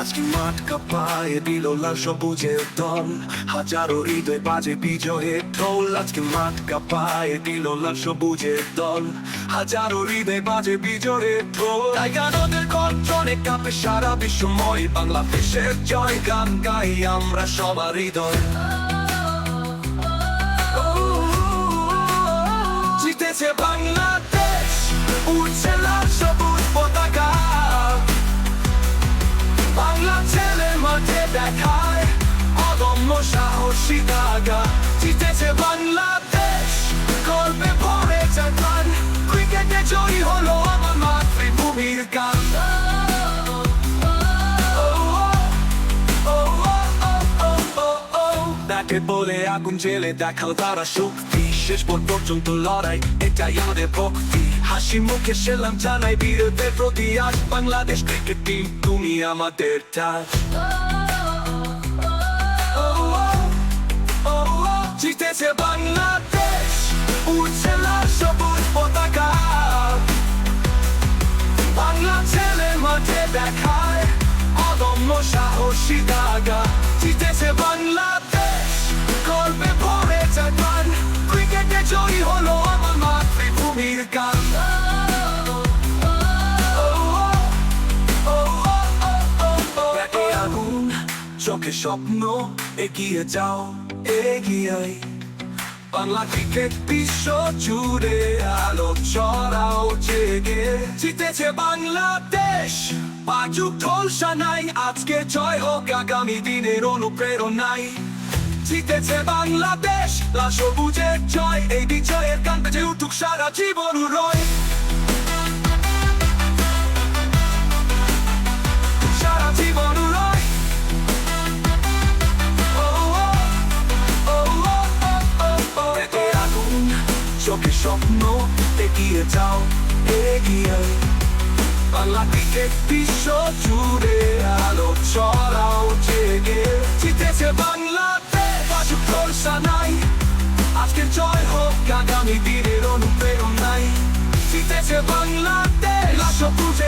আজকে মাঠ কাঁপায় দিল লাল সবুজের দল হাজারো হৃদয় বাজে বিজয়ের ঢোল আজকে মাঠ কাঁপায় দিল লাল সবুজের দল হাজারো হৃদয় বাজে বিজয়ের ঢোল টাইগারদের কণ্ঠনে কাঁপে সারা বিশ্বময় বাংলাদেশের জয় গান গাই আমরা সবার হৃদয় জিতেছে বাংলাদেশ উঠছে অদম্য সাহসী দাগা। জিতেছে বাংলাদেশ, গর্বে ভরে জাপান ক্রিকেটে জয়ী হলো আমার মাতৃভূমির গান। তাকে বলে আগুন জেলে দেখাও তারা শক্তি। শেষ পর্যন্ত লড়াই, এটাই আমাদের ভক্তি। হাসি মুখে সেলাম জানাই বীরদের প্রতি আজ বাংলাদেশ। ক্রিকেট টিম তুমি আমাদের টাচ জিতেছে বাংলাদেশ উঠছে লাল সবুজ পতাকা। বাংলা ছেলে মাঠে দেখায় অদম্য সাহসী দাগা। জিতেছে বাংলাদেশ, গর্বে ভরে জাপান ক্রিকেটে জয়ী হলো আমার মাতৃভূমির গান। চোখে স্বপ্ন, এগিয়ে যাও, এগিয়ে। বাংলা জুড়ে আলো ছড়াও জেগে। বাংলাদেশ। পাঁচুক ঢোলসা নাই আজকে জয় হোক আগামী দিনের অনুপ্রেরণায় জিতেছে বাংলাদেশ, লাল সবুজের জয়, এই বিজয়ের কান্তে উঠুক সারা জীবন রয় স্বপ্ন এগিয়ে যাও, এগিয়ে। বাংলা ক্রিকেট বিশ্ব জুড়ে আলো ছড়াও জেগে। জিতেছে বাংলাতে, বাজুক ভরসা নাই। আজকে জয় হোক, আগামী দিনের অনুপ্রেরণায় জিতেছে বাংলাতে সবুজের